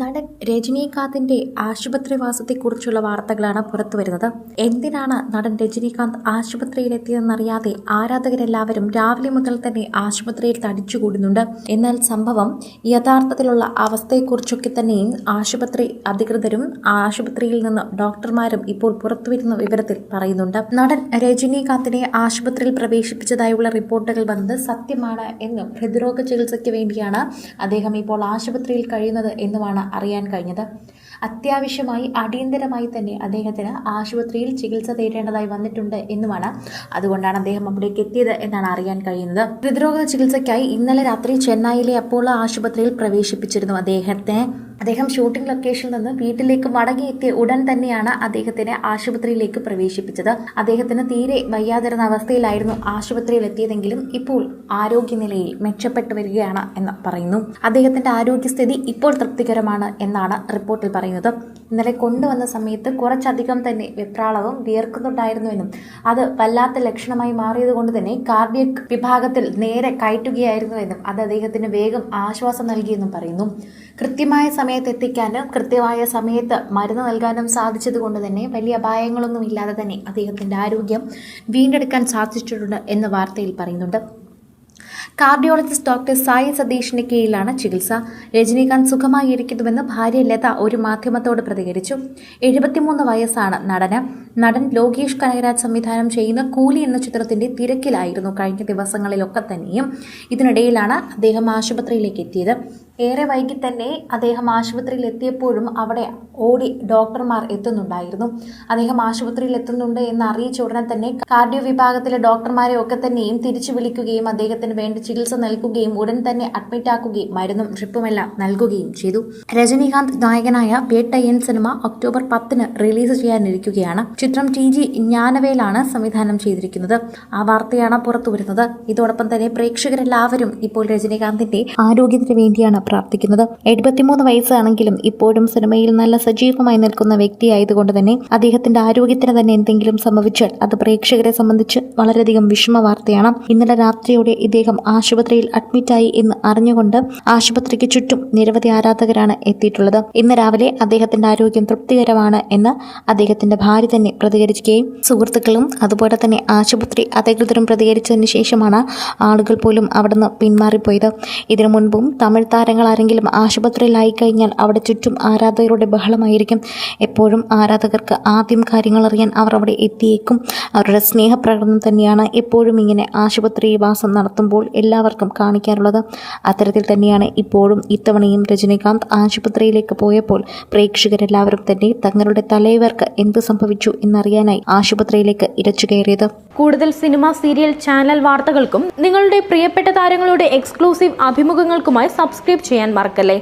നടൻ രജനീകാന്തിന്റെ ആശുപത്രിവാസത്തെക്കുറിച്ചുള്ള വാർത്തകളാണ് പുറത്തു വരുന്നത് എന്തിനാണ് നടൻ രജനീകാന്ത് ആശുപത്രിയിലെത്തിയതെന്നറിയാതെ ആരാധകരെല്ലാവരും രാവിലെ മുതൽ തന്നെ ആശുപത്രിയിൽ തടിച്ചുകൂടുന്നുണ്ട്. എന്നാൽ സംഭവം യഥാർത്ഥത്തിലുള്ള അവസ്ഥയെക്കുറിച്ചൊക്കെ തന്നെയും ആശുപത്രി അധികൃതരും ആശുപത്രിയിൽ നിന്ന് ഡോക്ടർമാരും ഇപ്പോൾ പുറത്തുവരുന്ന വിവരത്തിൽ പറയുന്നുണ്ട്. നടൻ രജനീകാന്തിനെ ആശുപത്രിയിൽ പ്രവേശിപ്പിച്ചതായുള്ള റിപ്പോർട്ടുകൾ വന്നത് സത്യമാണ് എന്നും ഹൃദ്രോഗ ചികിത്സയ്ക്ക് വേണ്ടിയാണ്. അദ്ദേഹം ഇപ്പോൾ ആശുപത്രിയിൽ കഴിയുന്നത് എന്നുമാണ് അറിയാൻ കഴിഞ്ഞത്. അത്യാവശ്യമായി അടിയന്തരമായി തന്നെ അദ്ദേഹത്തിന് ആശുപത്രിയിൽ ചികിത്സ തേടേണ്ടതായി വന്നിട്ടുണ്ട് എന്നുമാണ് അതുകൊണ്ടാണ് അദ്ദേഹം അവിടേക്ക് എത്തിയത് എന്നാണ് അറിയാൻ കഴിയുന്നത്. ഹൃദ്രോഗ ചികിത്സയ്ക്കായി ഇന്നലെ രാത്രി ചെന്നൈയിലെ അപ്പോളോ ആശുപത്രിയിൽ പ്രവേശിപ്പിച്ചിരുന്നു അദ്ദേഹത്തെ. അദ്ദേഹം ഷൂട്ടിംഗ് ലൊക്കേഷനിൽ നിന്ന് വീട്ടിലേക്ക് മടങ്ങിയെത്തിയ ഉടൻ തന്നെയാണ് അദ്ദേഹത്തിനെ ആശുപത്രിയിലേക്ക് പ്രവേശിപ്പിച്ചത്. അദ്ദേഹത്തിന് തീരെ വയ്യാതിരുന്ന അവസ്ഥയിലായിരുന്നു ആശുപത്രിയിൽ എത്തിയതെങ്കിലും ഇപ്പോൾ ആരോഗ്യനിലയിൽ മെച്ചപ്പെട്ടു വരികയാണ് എന്ന് പറയുന്നു. അദ്ദേഹത്തിന്റെ ആരോഗ്യസ്ഥിതി ഇപ്പോൾ തൃപ്തികരമാണ് എന്നാണ് റിപ്പോർട്ടിൽ പറയുന്നത്. ഇന്നലെ കൊണ്ടുവന്ന സമയത്ത് കുറച്ചധികം തന്നെ വെപ്രാളവും വിയർക്കുന്നുണ്ടായിരുന്നുവെന്നും അത് വല്ലാത്ത ലക്ഷണമായി മാറിയത് കൊണ്ട് തന്നെ കാർഡിയക് വിഭാഗത്തിൽ നേരെ കയറ്റുകയായിരുന്നുവെന്നും അത് അദ്ദേഹത്തിന് വേഗം ആശ്വാസം നൽകിയെന്നും പറയുന്നു. കൃത്യമായ സമയത്ത് എത്തിക്കാനും കൃത്യമായ സമയത്ത് മരുന്ന് നൽകാനും സാധിച്ചതുകൊണ്ട് തന്നെ വലിയ അപായങ്ങളൊന്നും ഇല്ലാതെ തന്നെ അദ്ദേഹത്തിന്റെ ആരോഗ്യം വീണ്ടെടുക്കാൻ സാധിച്ചിട്ടുണ്ട് എന്ന് വാർത്തയിൽ പറയുന്നുണ്ട്. കാർഡിയോളജിസ്റ്റ് ഡോക്ടർ സായി സതീഷിന്റെ കീഴിലാണ് ചികിത്സ. രജനീകാന്ത് സുഖമായി ഇരിക്കുന്നുവെന്ന് ഭാര്യ ലത ഒരു മാധ്യമത്തോട് പ്രതികരിച്ചു. എഴുപത്തിമൂന്ന് വയസ്സാണ് നടന്. നടൻ ലോകേഷ് കനകരാജ് സംവിധാനം ചെയ്യുന്ന കൂലി എന്ന ചിത്രത്തിന്റെ തിരക്കിലായിരുന്നു കഴിഞ്ഞ ദിവസങ്ങളിലൊക്കെ തന്നെയും. ഇതിനിടയിലാണ് അദ്ദേഹം ആശുപത്രിയിലേക്ക് എത്തിയത്. ഏറെ വൈകി തന്നെ അദ്ദേഹം ആശുപത്രിയിൽ എത്തിയപ്പോഴും അവിടെ ഓടി ഡോക്ടർമാർ എത്തുന്നുണ്ടായിരുന്നു. അദ്ദേഹം ആശുപത്രിയിൽ എത്തുന്നുണ്ട് എന്ന് അറിയിച്ച ഉടനെ തന്നെ കാർഡിയോ വിഭാഗത്തിലെ ഡോക്ടർമാരെ ഒക്കെ തന്നെയും തിരിച്ചു വിളിക്കുകയും അദ്ദേഹത്തിന് വേണ്ടി ചികിത്സ നൽകുകയും ഉടൻ തന്നെ അഡ്മിറ്റ് ആക്കുകയും മരുന്നും ഡ്രിപ്പുമെല്ലാം നൽകുകയും ചെയ്തു. രജനീകാന്ത് നായകനായ വേട്ടയ്യൻ സിനിമ ഒക്ടോബർ പത്തിന് റിലീസ് ചെയ്യാനിരിക്കുകയാണ്. ചിത്രം ടി ജി ജ്ഞാനവേലാണ് സംവിധാനം ചെയ്തിരിക്കുന്നത്. ആ വാർത്തയാണ് പുറത്തുവരുന്നത്. ഇതോടൊപ്പം തന്നെ പ്രേക്ഷകരെല്ലാവരും ഇപ്പോൾ രജനീകാന്തിന്റെ ആരോഗ്യത്തിന് വേണ്ടിയാണ് പ്രാർത്ഥിക്കുന്നത്. എഴുപത്തിമൂന്ന് വയസ്സാണെങ്കിലും ഇപ്പോഴും സിനിമയിൽ നല്ല സജീവമായി നിൽക്കുന്ന വ്യക്തിയായതുകൊണ്ട് തന്നെ അദ്ദേഹത്തിന്റെ ആരോഗ്യത്തിന് തന്നെ എന്തെങ്കിലും സംഭവിച്ചാൽ അത് പ്രേക്ഷകരെ സംബന്ധിച്ച് വളരെയധികം വിഷമ വാർത്തയാണ് ഇന്നലെ രാത്രിയോടെ ഇദ്ദേഹം ആശുപത്രിയിൽ അഡ്മിറ്റായി എന്ന് അറിഞ്ഞുകൊണ്ട് ആശുപത്രിക്ക് ചുറ്റും നിരവധി ആരാധകരാണ് എത്തിയിട്ടുള്ളത്. ഇന്ന് രാവിലെ അദ്ദേഹത്തിന്റെ ആരോഗ്യം തൃപ്തികരമാണ് എന്ന് അദ്ദേഹത്തിന്റെ ഭാര്യ തന്നെ പ്രതികരിക്കുകയും സുഹൃത്തുക്കളും അതുപോലെ തന്നെ ആശുപത്രി അധികൃതരും പ്രതികരിച്ചതിന് ശേഷമാണ് ആളുകൾ പോലും അവിടുന്ന് പിന്മാറിപ്പോയത്. ഇതിനു മുൻപും തമിഴ് താരങ്ങൾ ആരെങ്കിലും ആശുപത്രിയിലായി കഴിഞ്ഞാൽ അവിടെ ചുറ്റും ആരാധകരുടെ ബഹളമായിരിക്കും. എപ്പോഴും ആരാധകർക്ക് ആദ്യം കാര്യങ്ങൾ അറിയാൻ അവർ അവിടെ എത്തിയേക്കും. അവരുടെ സ്നേഹപ്രകടനം തന്നെയാണ് എപ്പോഴും ഇങ്ങനെ ആശുപത്രി വാസം നടത്തുമ്പോൾ എല്ലാവർക്കും കാണിക്കാറുള്ളത്. അത്തരത്തിൽ തന്നെയാണ് ഇപ്പോഴും ഇത്തവണയും രജനീകാന്ത് ആശുപത്രിയിലേക്ക് പോയപ്പോൾ പ്രേക്ഷകരെല്ലാവരും തന്നെ തങ്ങളുടെ തലൈവർക്ക് എന്ത് സംഭവിച്ചു എന്നറിയാനായി ആശുപത്രിയിലേക്ക് ഇരച്ചു കയറിയത്. കൂടുതൽ സിനിമ സീരിയൽ ചാനൽ വാർത്തകൾക്കും നിങ്ങളുടെ പ്രിയപ്പെട്ട താരങ്ങളുടെ എക്സ്ക്ലൂസീവ് അഭിമുഖങ്ങൾക്കുമായി സബ്സ്ക്രൈബ് ചെയ്യാൻ മറക്കല്ലേ?